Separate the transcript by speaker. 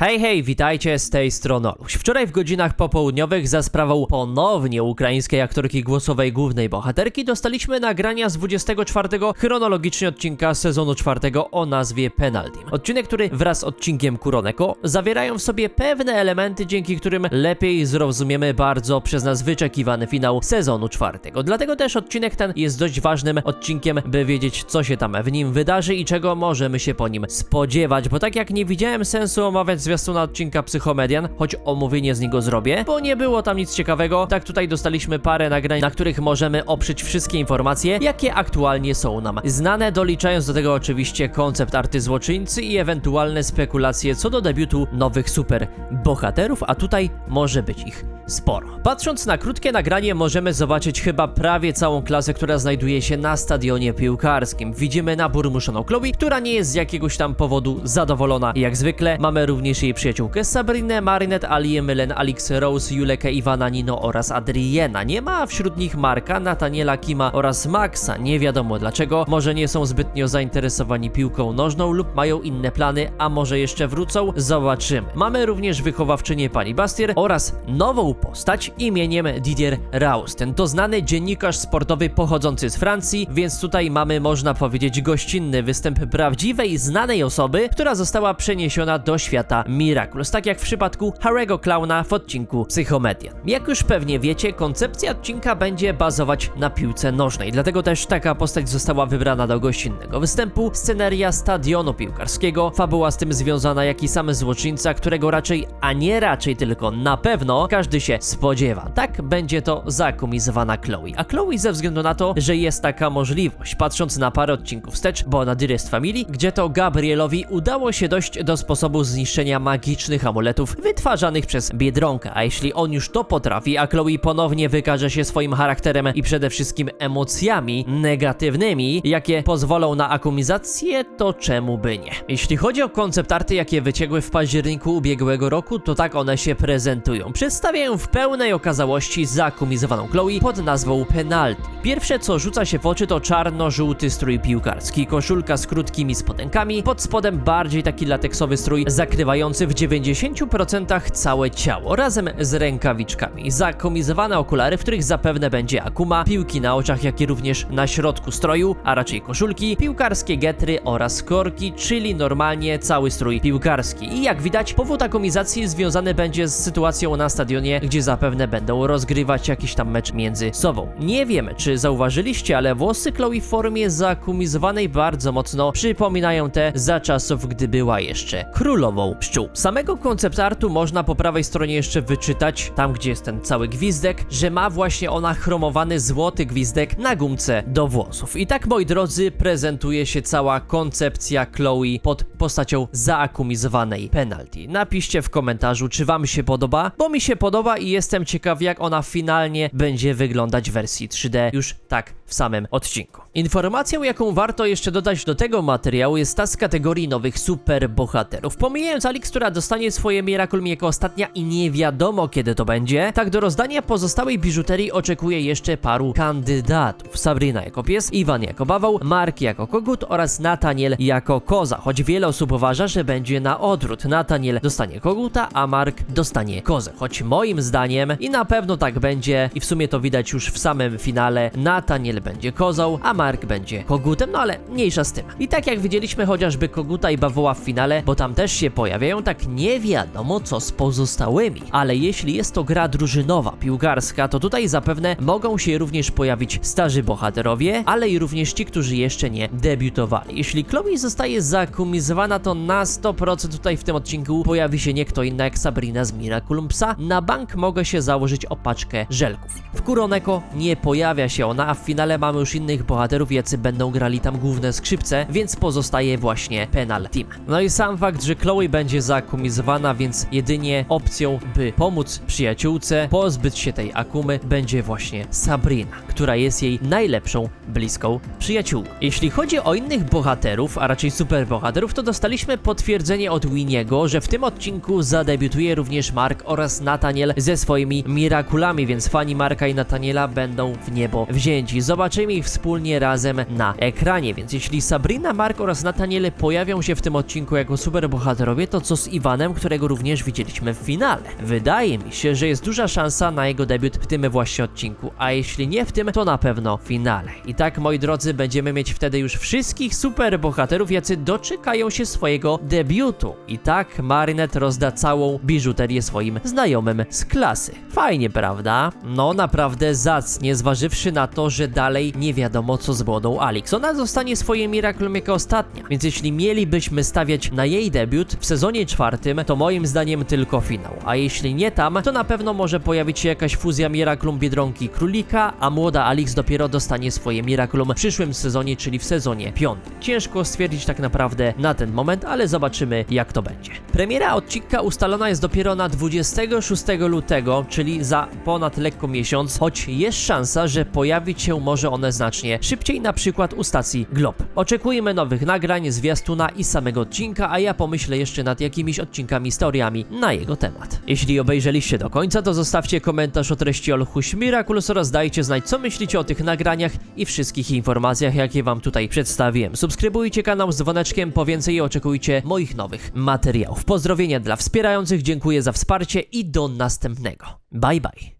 Speaker 1: Hej, hej, witajcie z tej strony Oluś. Wczoraj w godzinach popołudniowych za sprawą ponownie ukraińskiej aktorki głosowej głównej bohaterki dostaliśmy nagrania z 24 chronologicznie odcinka sezonu 4 o nazwie Penalty. Odcinek, który wraz z odcinkiem Kuroneko zawierają w sobie pewne elementy, dzięki którym lepiej zrozumiemy bardzo przez nas wyczekiwany finał sezonu 4. Dlatego też odcinek ten jest dość ważnym odcinkiem, by wiedzieć co się tam w nim wydarzy i czego możemy się po nim spodziewać, bo tak jak nie widziałem sensu omawiać zwiastuna odcinka Psychomedian, choć omówienie z niego zrobię, bo nie było tam nic ciekawego, tak tutaj dostaliśmy parę nagrań, na których możemy oprzeć wszystkie informacje, jakie aktualnie są nam znane, doliczając do tego oczywiście koncept arty złoczyńcy i ewentualne spekulacje co do debiutu nowych super bohaterów, a tutaj może być ich sporo. Patrząc na krótkie nagranie możemy zobaczyć chyba prawie całą klasę, która znajduje się na stadionie piłkarskim. Widzimy nabór muszoną Chloe, która nie jest z jakiegoś tam powodu zadowolona jak zwykle. Mamy również jej przyjaciółkę Sabrinę, Marinette, Alię, Mylen, Alix, Rose, Julekę, Iwana, Nino oraz Adriena. Nie ma wśród nich Marka, Nataniela, Kima oraz Maxa. Nie wiadomo dlaczego. Może nie są zbytnio zainteresowani piłką nożną lub mają inne plany, a może jeszcze wrócą? Zobaczymy. Mamy również wychowawczynię pani Bastier oraz nową postać imieniem Didier Rausten. To znany dziennikarz sportowy pochodzący z Francji, więc tutaj mamy, można powiedzieć, gościnny występ prawdziwej, znanej osoby, która została przeniesiona do świata Miraculous, tak jak w przypadku Harry'ego Clowna w odcinku Psychomedian. Jak już pewnie wiecie, koncepcja odcinka będzie bazować na piłce nożnej, dlatego też taka postać została wybrana do gościnnego występu, sceneria stadionu piłkarskiego, fabuła z tym związana, jak i sam złoczyńca, którego raczej, a nie raczej tylko na pewno, każdy się spodziewa. Tak będzie to zakumizowana Chloe. A Chloe ze względu na to, że jest taka możliwość, patrząc na parę odcinków wstecz, bo na Dearest Family, gdzie to Gabrielowi udało się dojść do sposobu zniszczenia magicznych amuletów wytwarzanych przez Biedronka, a jeśli on już to potrafi, a Chloe ponownie wykaże się swoim charakterem i przede wszystkim emocjami negatywnymi, jakie pozwolą na akumizację, to czemu by nie? Jeśli chodzi o koncept arty, jakie wyciekły w październiku ubiegłego roku, to tak one się prezentują. Przedstawiają w pełnej okazałości zakumizowaną Chloe pod nazwą Penalty. Pierwsze co rzuca się w oczy to czarno-żółty strój piłkarski, koszulka z krótkimi spodenkami, pod spodem bardziej taki lateksowy strój zakrywający w 90% całe ciało, razem z rękawiczkami. Zakomizowane okulary, w których zapewne będzie Akuma, piłki na oczach, jak i również na środku stroju, a raczej koszulki, piłkarskie getry oraz korki, czyli normalnie cały strój piłkarski. I jak widać, powód akumizacji związany będzie z sytuacją na stadionie, gdzie zapewne będą rozgrywać jakiś tam mecz między sobą. Nie wiemy, czy zauważyliście, ale włosy Chloe w formie zakumizowanej bardzo mocno przypominają te za czasów, gdy była jeszcze królową pszczół. Samego koncept artu można po prawej stronie jeszcze wyczytać, tam gdzie jest ten cały gwizdek, że ma właśnie ona chromowany złoty gwizdek na gumce do włosów. I tak, moi drodzy, prezentuje się cała koncepcja Chloe pod postacią zaakumizowanej penalty. Napiszcie w komentarzu, czy wam się podoba, bo mi się podoba i jestem ciekaw, jak ona finalnie będzie wyglądać w wersji 3D już tak w samym odcinku. Informacją, jaką warto jeszcze dodać do tego materiału jest ta z kategorii nowych superbohaterów. Pomijając Alix, która dostanie swoje Miraculum jako ostatnia i nie wiadomo kiedy to będzie, tak do rozdania pozostałej biżuterii oczekuje jeszcze paru kandydatów. Sabrina jako pies, Iwan jako bawoł, Mark jako kogut oraz Nataniel jako koza, choć wiele osób uważa, że będzie na odwrót. Nataniel dostanie koguta, a Mark dostanie kozę, choć moim zdaniem i na pewno tak będzie i w sumie to widać już w samym finale, Nataniel będzie kozą, a Mark będzie kogutem, no ale mniejsza z tym. I tak jak widzieliśmy chociażby koguta i bawoła w finale, bo tam też się pojawiają, tak nie wiadomo co z pozostałymi. Ale jeśli jest to gra drużynowa, piłkarska, to tutaj zapewne mogą się również pojawić starzy bohaterowie, ale i również ci, którzy jeszcze nie debiutowali. Jeśli Chloe zostaje zakumizowana, to na 100% tutaj w tym odcinku pojawi się nie kto inny jak Sabrina z Miraculum Psa. Na bank mogę się założyć o paczkę żelków. W Kuroneko nie pojawia się ona, a w finale mamy już innych bohaterów, jacy będą grali tam główne skrzypce, więc pozostaje właśnie Penal Team. No i sam fakt, że Chloe będzie zakumizowana, więc jedynie opcją, by pomóc przyjaciółce pozbyć się tej Akumy, będzie właśnie Sabrina, która jest jej najlepszą, bliską przyjaciółką. Jeśli chodzi o innych bohaterów, a raczej superbohaterów, to dostaliśmy potwierdzenie od Winiego, że w tym odcinku zadebiutuje również Mark oraz Nathaniel ze swoimi Mirakulami, więc fani Marka i Nathaniela będą w niebo wzięci. Zobaczymy ich wspólnie razem na ekranie, więc jeśli Sabrina, Mark oraz Nathaniel pojawią się w tym odcinku jako superbohaterowie, to co z Iwanem, którego również widzieliśmy w finale? Wydaje mi się, że jest duża szansa na jego debiut w tym właśnie odcinku, a jeśli nie w tym, to na pewno w finale. I tak, moi drodzy, będziemy mieć wtedy już wszystkich superbohaterów, jacy doczekają się swojego debiutu. I tak Marinette rozda całą biżuterię swoim znajomym z klasy. Fajnie, prawda? No, naprawdę zacnie, zważywszy na to, że dalej nie wiadomo co z młodą Alix. Ona zostanie swoim Miraculum jako ostatnia, więc jeśli mielibyśmy stawiać na jej debiut w sezonie czwartym, to moim zdaniem tylko finał. A jeśli nie tam, to na pewno może pojawić się jakaś fuzja Miraculum Biedronki i Królika, a młoda Alix dopiero dostanie swoje Miraculum w przyszłym sezonie, czyli w sezonie piątym. Ciężko stwierdzić tak naprawdę na ten moment, ale zobaczymy jak to będzie. Premiera odcinka ustalona jest dopiero na 26 lutego, czyli za ponad lekko miesiąc, choć jest szansa, że pojawić się może one znacznie szybciej, na przykład u stacji Glob. Oczekujemy nowych nagrań, zwiastuna i samego odcinka, a ja pomyślę jeszcze nad jakimiś odcinkami, historiami na jego temat. Jeśli obejrzeliście do końca, to zostawcie komentarz o treści Olchuś Miraculous oraz dajcie znać, co myślicie o tych nagraniach i wszystkich informacjach, jakie wam tutaj przedstawiłem. Subskrybujcie kanał z dzwoneczkiem po więcej oczekujcie moich nowych materiałów. Pozdrowienia dla wspierających, dziękuję za wsparcie i do następnego. Bye bye.